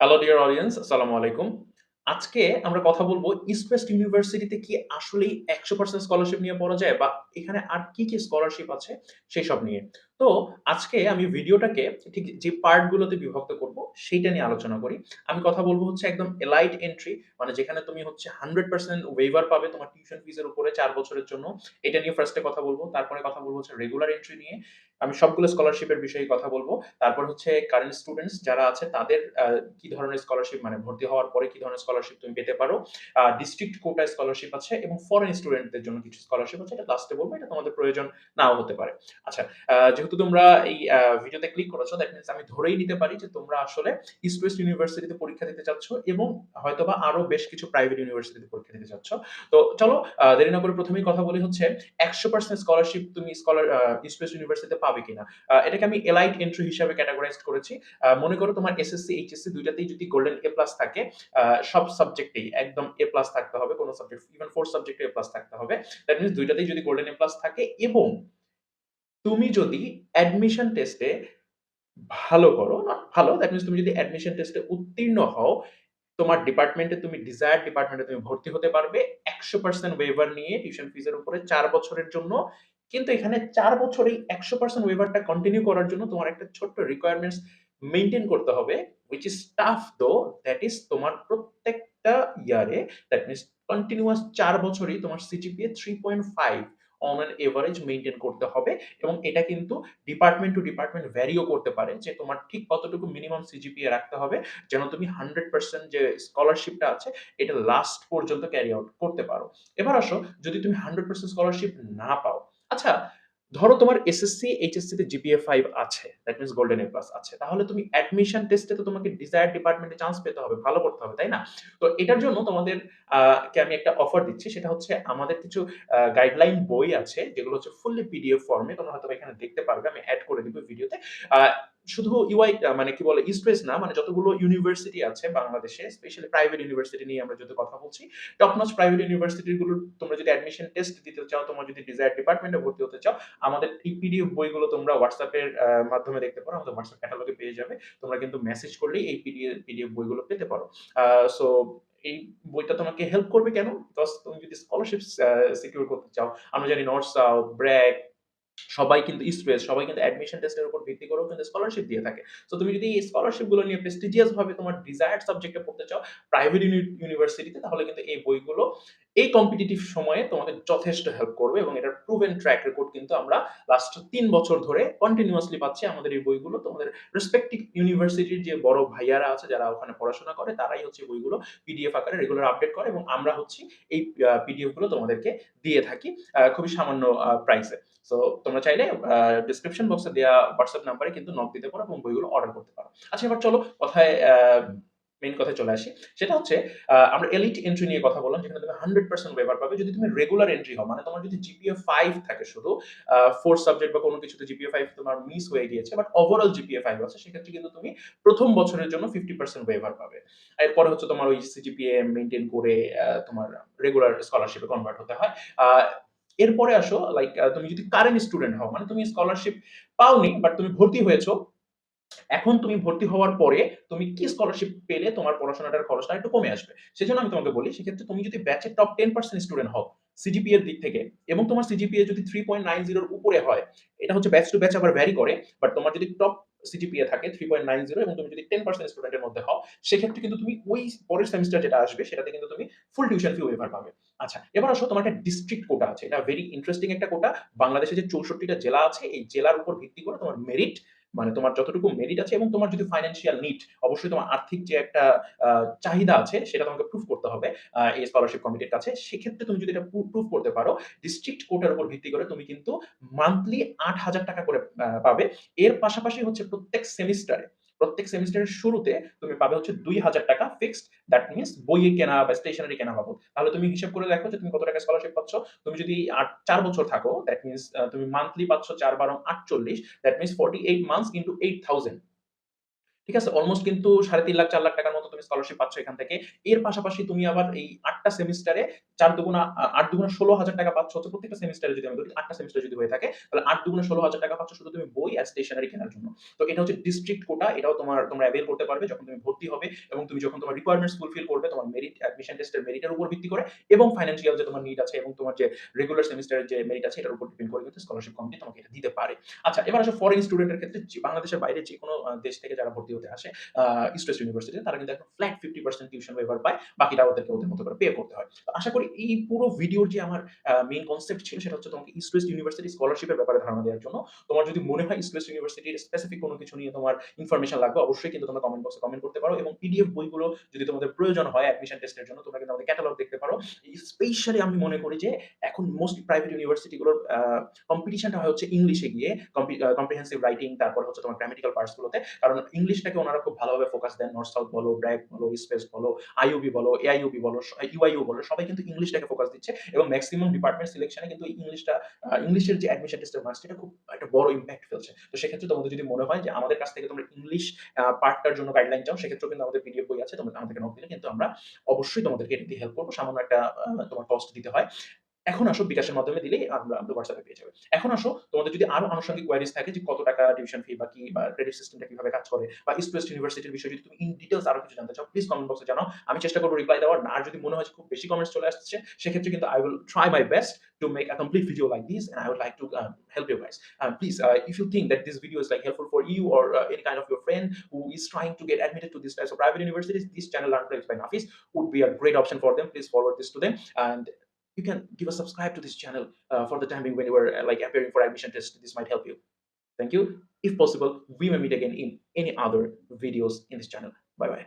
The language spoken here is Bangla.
হ্যালো ডিয়ার অডিয়েন্স আসসালামু আলাইকুম। আজকে আমরা কথা বলব ইস্ট ওয়েস্ট ইউনিভার্সিটিতে কি আসলেই 100% স্কলারশিপ নিয়ে পড়া যায় বা এখানে আর কি, কি স্কলারশিপ আছে সেই সব নিয়ে। তো আজকে আমি ভিডিওটাকে ঠিক যে পার্ট গুলোতে বিভক্ত করব সেইটা নিয়ে আলোচনা করি। আমি কথা বলব হচ্ছে একদম এলাইট এন্ট্রি মানে যেখানে তুমি হচ্ছে 100% ওয়েভার পাবে তোমার টিউশন ফিস এর উপরে ৪ বছরের জন্য। এটা নিয়ে ফার্স্ট কথা বলব। তারপরে কথা বলব হচ্ছে রেগুলার এন্ট্রি নিয়ে। আমি সবগুলো স্কলারশিপের বিষয়ে কথা বলব। তারপর হচ্ছে কারেন্ট স্টুডেন্টস যারা আছে তাদের কি ধরনের স্কলারশিপ মানে ভর্তি হওয়ার পরে কি ধরনের স্কলারশিপ তুমি পেতে পারো। ডিস্ট্রিক্ট কোটা স্কলারশিপ আছে এবং ফরেন স্টুডেন্টদের জন্য কিছু স্কলারশিপ আছে। এটা লাস্টে বলব। এটা তোমাদের প্রয়োজন নাও হতে পারে। আচ্ছা, যেহেতু তোমরা এই ভিডিওতে ক্লিক করেছ দ্যাট মিনস আমি ধরেই নিতে পারি যে তোমরা আসলে ওয়েস্ট ইউনিভার্সিটিতে পরীক্ষা দিতে চাচ্ছ এবং হয়তোবা আরও বেশ কিছু প্রাইভেট ইউনিভার্সিটিতে পরীক্ষা দিতে চাচ্ছ। তো চলো দেরি না করে ১ম এই কথা বলি হচ্ছে ১০০% স্কলারশিপ তুমি স্কলার ওয়েস্ট ইউনিভার্সিটিতে পাবে কিনা? এটাকে আমি এলাইট এন্ট্রি হিসাবে ক্যাটেগরাইজড করেছি। মনে করো তোমার এসএসসি, এইচএসসি দুইটাতেই যদি গোল্ডেন এ প্লাস থাকে, সব সাবজেক্টেই একদম এ প্লাস থাকতে হবে। কোনো সাবজেক্ট ইভেন ফোর সাবজেক্টে এ প্লাস থাকতে হবে। দ্যাট মিনস দুইটাতেই যদি গোল্ডেন এ প্লাস থাকে এবং তুমি যদি অ্যাডমিশন টেস্টে ভালো করো, নট ভালো দ্যাট মিনস তুমি যদি অ্যাডমিশন টেস্টে উত্তীর্ণ হও, তোমার ডিপার্টমেন্টে তুমি ডিজায়ার ডিপার্টমেন্টে তুমি ভর্তি হতে পারবে ১০০% ওয়েভার নিয়ে টিউশন ফিস এর উপরে ৪ বছরের জন্য। কিন্তু এখানে ৪ বছরেই ১০০% ওয়েভারটা কন্টিনিউ করার জন্য তোমার একটা ছোট্ট রিকোয়ারমেন্টস মেইনটেইন করতে হবে। Which is tough though that is তোমার প্রত্যেকটা ইয়ারে দ্যাট মিনস কন্টিনিউয়াস ৪ বছরই তোমার CGPA 3.5 on an average maintain করতে হবে এবং এটা কিন্তু ডিপার্টমেন্ট টু ডিপার্টমেন্ট ভ্যারিও করতে পারে যে তোমার ঠিক কতটুকু মিনিমাম সিজিপিএ রাখতে হবে যেন তুমি 100% যে স্কলারশিপটা আছে এটা লাস্ট পর্যন্ত ক্যারি আউট করতে পারো। এবার আসো যদি তুমি 100% স্কলারশিপ না পাও, আচ্ছা ধরো তোমার এসএসসি, এইচএসসি তে জিপিএ ফাইভ আছে। That means golden A plus আছে। তাহলে তুমি অ্যাডমিশন টেস্টে তো তোমাকে ডিজায়ার্ড ডিপার্টমেন্টে চান্স পেতে হবে, ভালো করতে হবে, তাই না? তো এটার জন্য তোমাদের কে আমি একটা অফার দিচ্ছি। সেটা হচ্ছে আমাদের কিছু গাইডলাইন বই আছে যেগুলো হচ্ছে ফুললি পিডিএফ ফর্মে তোমরা হয়তো এখানে দেখতে পারবে। আমি অ্যাড করে দিব ভিডিওতে। শুধু ইউআই আ মানে কি বলে ইস্ট ওয়েস্ট না মানে যতগুলো ইউনিভার্সিটি আছে বাংলাদেশে স্পেশালি প্রাইভেট ইউনিভার্সিটি নিয়ে আমরা যেহেতু কথা বলছি। টপ নচ প্রাইভেট ইউনিভার্সিটি গুলোর তোমরা যদি অ্যাডমিশন টেস্ট দিতে চাও, তোমরা যদি ডিজায়ার্ড ডিপার্টমেন্টে ভর্তি হতে চাও, আমাদের এই পিডিএফ বইগুলো তোমরা হোয়াটসঅ্যাপের মাধ্যমে দেখতে পারো। আমাদের হোয়াটসঅ্যাপ ক্যাটালগে পেয়ে যাবে। তোমরা কিন্তু মেসেজ করলেই এই পিডিএফ পিডিএফ বইগুলো পেতে পারো। সো এই বইটা তোমাকে হেল্প করবে কেন? বিকজ তুমি যদি স্কলারশিপ সিকিউর করতে চাও, আমরা জানি নর্থ সাউথ, ব্র্যাক সবাই কিন্তু স্পেস সবাই কিন্তু অ্যাডমিশন টেস্টের উপর ভিত্তি করেও কিন্তু স্কলারশিপ দিয়ে থাকে। সো তুমি যদি এই স্কলারশিপগুলো নিয়ে প্রেস্টিজিয়াস ভাবে তোমার ডিজায়ার্ড সাবজেক্টে পড়তে চাও প্রাইভেট ইউনি ইউনিভার্সিটিতে তাহলে কিন্তু এই বইগুলো এই কম্পিটিটিভ সময়ে তোমাদের যথেষ্ট হেল্প করবে এবং এটার প্রুভেন ট্র্যাক রেকর্ড কিন্তু আমরা লাস্ট তিন বছর ধরে কন্টিনিউয়াসলি পাচ্ছি আমাদের এই বইগুলো। তোমাদের রেসপেক্টিভ ইউনিভার্সিটির যে বড় ভাইয়ারা আছে, যারা ওখানে পড়াশোনা করে, তারাই হচ্ছে বইগুলো পিডিএফ আকারে রেগুলার আপডেট করে এবং আমরা হচ্ছি এই আ পিডিএফগুলো তোমাদেরকে দিয়ে থাকি খুবই সামান্য প্রাইসে। সো তোমরা চাইলে ডেসক্রিপশন বক্সে দেওয়া হোয়াটসঅ্যাপ নাম্বারে কিন্তু নক দিতে পারো এবং বইগুলো অর্ডার করতে পারো। আচ্ছা এবার চলো কথায় মেইন কথায় চলে আসি। সেটা হচ্ছে আমরা এলিট এন্ট্রি নিয়ে কথা বললাম, যেখানে তুমি 100% ওয়েভার পাবে। যদি তুমি রেগুলার এন্ট্রি হও মানে তোমার যদি জিপিএ ফাইভ থাকে শুধু 4 সাবজেক্ট বা কোনো কিছুতে জিপিএ ফাইভ তোমার মিস হয়ে গিয়েছে বাট ওভারঅল জিপিএ ফাইভ আছে, সেক্ষেত্রে কিন্তু তুমি প্রথম বছরের জন্য 50% ওয়েভার পাবে। এরপরে হচ্ছে তোমার ওই সিজিপিএ মেনটেন করে তোমার রেগুলার স্কলারশিপে কনভার্ট হতে হয়। এরপরে আসো লাইক তুমি যদি কারেন্ট স্টুডেন্ট হও মানে তুমি স্কলারশিপ পাওনি বাট তুমি ভর্তি হয়েছো। এখন তুমি ভর্তি হওয়ার পরে তুমি কি স্কলারশিপ পেলে তোমার পড়াশোনাটার খরচটা একটু কমে আসবে। সেজন্য আমি তোমাকে বলি সেক্ষেত্রে তুমি যদি ব্যাচের টপ 10% স্টুডেন্ট হও সিজিপিএ এর দিক থেকে এবং তোমার সিজিপিএ যদি 3.90 এর উপরে হয়, এটা হচ্ছে ব্যাচ টু ব্যাচ আবার ভ্যারি করে। বাট তোমার যদি টপ সিজিপিএ থাকে 3.90 এবং তুমি যদি 10% স্টুডেন্টের মধ্যে হও, সেক্ষেত্রে কিন্তু তুমি ওই পরের সেমিস্টার যেটা আসবে সেটাতে কিন্তু তুমি ফুল টিউশন ফি ওয়েভার পাবে। আচ্ছা এবার আসো তোমার একটা ডিস্ট্রিক্ট কোটা আছে। এটা ভেরি ইন্টারেস্টিং একটা কোটা। বাংলাদেশে যে চৌষট্টিটা জেলা আছে এই জেলার উপর ভিত্তি করে তোমার মেরিট মানে তোমার যতটুকু মেরিট আছে এবং তোমার যদি ফাইন্যান্সিয়াল নিড অবশ্যই তোমার আর্থিক যে একটা চাহিদা আছে সেটা তোমাকে প্রুফ করতে হবে এই স্কলারশিপ কমিটির কাছে। সেক্ষেত্রে তুমি যদি এটা প্রুফ করতে পারো, ডিস্ট্রিক্ট কোটার উপর ভিত্তি করে তুমি কিন্তু মান্থলি ৳৮,০০০ করে আ পাবে। এর পাশাপাশি হচ্ছে প্রত্যেক সেমিস্টারে প্রত্যেক সেমিস্টারের শুরুতে তুমি পাবে হচ্ছে ৳২,০০০ ফিক্সড দ্যাট মিনস বইয়ে কেনা বা স্টেশনারি কেনা পাবো তাহলে তুমি হিসাব করে দেখো যে তুমি কত টাকা স্কলারশিপ পাচ্ছ। তুমি যদি আট চার বছর থাকো দ্যাট মিনস তুমি মান্থলি পাচ্ছ চার বারো আটচল্লিশ দ্যাট মিনস 48 মান্থস ইন্টু ৮,০০০ ঠিক আছে? অলমোস্ট কিন্তু ৩.৫ লাখ চার লাখ টাকার মতো তুমি স্কলারশিপ পাচ্ছ এখান থেকে। এর পাশাপাশি তুমি আবার এই ৮ টা সেমিস্টারে চার দুগুণা আট ৮ দুগুণা ১৬,০০০ টাকা পাচ্ছ হচ্ছে প্রত্যেকটা সেমিস্টারে যদি আমি ধরি ৮ টা সেমিস্টার যদি হয়ে থাকে তাহলে ৮ দুগুণা ১৬,০০০ টাকা পাচ্ছ শুধু তুমি বই আর স্টেশনারি কেনার জন্য। তো এটা হচ্ছে ডিস্ট্রিক্ট কোটা এটাও তোমার তোমরা অ্যাভেল করতে পারবে যখন তুমি ভর্তি হবে এবং তুমি যখন তোমার রিকোয়ারমেন্টস ফুলফিল করবে তোমার মেরিট অ্যাডমিশন টেস্টের মেরিটের উপর ভিত্তি করে এবং ফাইন্যান্সিয়াল যে তোমার নিড আছে এবং তোমার যে রেগুলার সেমিস্টারের যে মেরিট আছে এটার উপর ডিপেন্ড করে কিন্তু স্কলারশিপ কমিটি তোমাকে এটা দিতে পারে। আচ্ছা এবার আসো ফরেন স্টুডেন্টের ক্ষেত্রে বাংলাদেশের বাইরে যেকোনো আ দেশ থেকে যারা ভর্তি হতে আসে ইস্ট ওয়েস্ট ইউনিভার্সিটিতে তারা কিন্তু একদম ফ্ল্যাট 50% টিউশন ওয়েভার পায়। বাকিটা ওদেরকে ওদের মতো করে পে করতে হয়। তো আশা করি এই পুরো ভিডিওর যে আমার আ মেইন কনসেপ্ট ছিল, সেটা হচ্ছে তোমাকে ইস্ট ইউনিভার্সিটি স্কলারশিপের ব্যাপারে ধারণা দেওয়ার জন্য। তোমার যদি মনে হয় ইস্ট ইউনিভার্সিটির স্পেসিফিক কোনো কিছু নিয়ে তোমার ইনফরমেশন লাগবে, অবশ্যই কিন্তু তোমরা কমেন্ট বক্সে কমেন্ট করতে পারো এবং পিডিএফ বইগুলো যদি তোমাদের প্রয়োজন হয় অ্যাডমিশন টেস্টের জন্য, তোমরা কিন্তু আমাদের ক্যাটালগ দেখতে পারো। স্পেশালি আমি মনে করি যে এখন মোস্ট প্রাইভেট ইউনিভার্সিটি গুলোর আ কম্পিটিশনটা হয় হচ্ছে ইংলিশে গিয়ে কম্পি কম্প্রিহেন্সিভ রাইটিং তারপর হচ্ছে তোমার গ্রামেটিক্যাল পার্টস গুলোতে। কারণ ইংলিশটাকে ওনারা খুব ভালোভাবে ফোকাস দেন। নর্থ সাউথ বলো, ব্র্যাক বলো, ওয়েস্ট বলো, আইইউবি বলো, এআইইউবি বলো, স ইউআইইউ বলো সবাই কিন্তু ইংলিশটাকে ফোকাস দিচ্ছে এবং ম্যাক্সিমাম ডিপার্টমেন্ট সিলেকশনে কিন্তু ইংলিশটা ইংলিশের যে অ্যাডমিশন টেস্টের মার্কস সেটা খুব একটা বড় ইম্প্যাক্ট ফেলছে। তো সেক্ষেত্রে তোমাদের যদি মনে হয় যে আমাদের কাছ থেকে তোমরা ইংলিশ পার্টটার জন্য গাইডলাইন চাও সেক্ষেত্রেও কিন্তু আমাদের পিডিএফ বই আছে। তোমরা আমাদেরকে নক দিলে কিন্তু আমরা অবশ্যই তোমাদেরকে এটা হেল্প করব সামান্য একটা তোমার কস্ট দিতে হয়। এখন আসো বিকাশের মাধ্যমে দিলেই আমরা আমাদের WhatsApp পেয়ে যাবে। এখন আসো তোমাদের যদি আরও আনুষঙ্গিক কোয়েরিজ থাকে যে কত টাকা টিউশন ফি বা কি বা ক্রেডিট সিস্টেমটা কীভাবে কাজ করে বা ইস্ট ওয়েস্ট ইউনিভার্সিটির বিষয়ে যদি তুমি ইন ডিটেইলস আরও কিছু জানতে চাও প্লিজ কমেন্ট বক্সে জানাও। আমি চেষ্টা করব রিপ্লাই দেওয়ার। আর যদি মনে হয় খুব বেশি কমেন্টস চলে আসছে সেক্ষেত্রে কিন্তু I will try my best to make a complete video like this and I would like to um, help you guys. Uh, please uh, if you think that this video is like helpful for you or uh, any kind of your friend who is trying to get admitted to these types of private universities, this channel Learn Flex by Nafis would be a great option for them. Please forward this to them and you can give a subscribe to this channel uh, for the time being when you are uh, like appearing for admission test. This might help you. Thank you. If possible, we may meet again in any other videos in this channel. Bye bye.